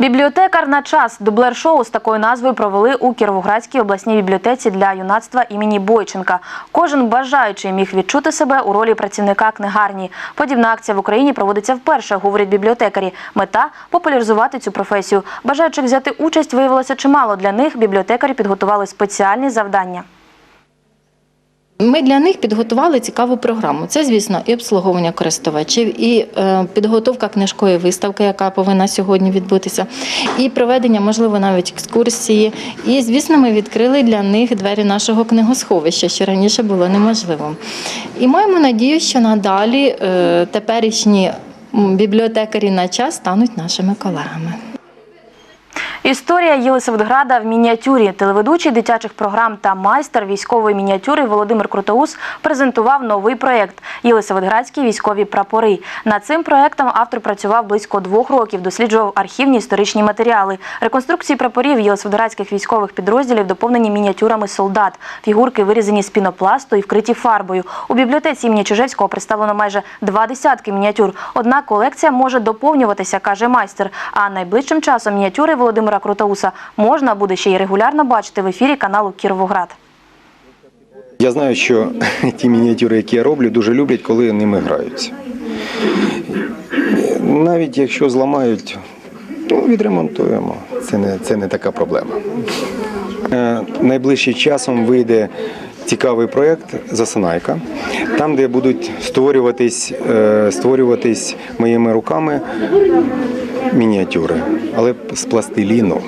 Бібліотекар на час дублер шоу з такою назвою провели у Кіровоградській обласній бібліотеці для юнацтва імені Бойченка. Кожен бажаючий міг відчути себе у ролі працівника книгарні. Подібна акція в Україні проводиться вперше, говорять бібліотекарі. Мета популяризувати цю професію. Бажаючих взяти участь виявилося чимало. Для них бібліотекарі підготували спеціальні завдання. Ми для них підготували цікаву програму. Це, звісно, і обслуговування користувачів, і е, підготовка книжкової виставки, яка повинна сьогодні відбутися, і проведення, можливо, навіть екскурсії. І, звісно, ми відкрили для них двері нашого книгосховища, що раніше було неможливо. І маємо надію, що надалі е, теперішні бібліотекарі на час стануть нашими колегами. Історія Єлисаветграда в мініатюрі. Телеведучий дитячих програм та майстер військової мініатюри Володимир Крутоус презентував новий проєкт Єлисаветградські військові прапори. Над цим проєктом автор працював близько двох років, досліджував архівні історичні матеріали. Реконструкції прапорів єлисаветградських військових підрозділів доповнені мініатюрами солдат. Фігурки вирізані з пінопласту і вкриті фарбою. У бібліотеці імені Чижевського представлено майже два десятки мініатюр. Однак колекція може доповнюватися, каже майстер. А найближчим часом мініатюри Володимира Крутоуса можна буде ще й регулярно бачити в ефірі каналу Кіровоград. Я знаю, що ті мініатюри, які я роблю, дуже люблять, коли ними граються. Навіть якщо зламають, ну, відремонтуємо. Це не, це не така проблема. Е, Найближчим часом вийде цікавий проєкт Засинайка, там, де будуть створюватись, е, створюватись моїми руками мініатюри, але з пластиліну.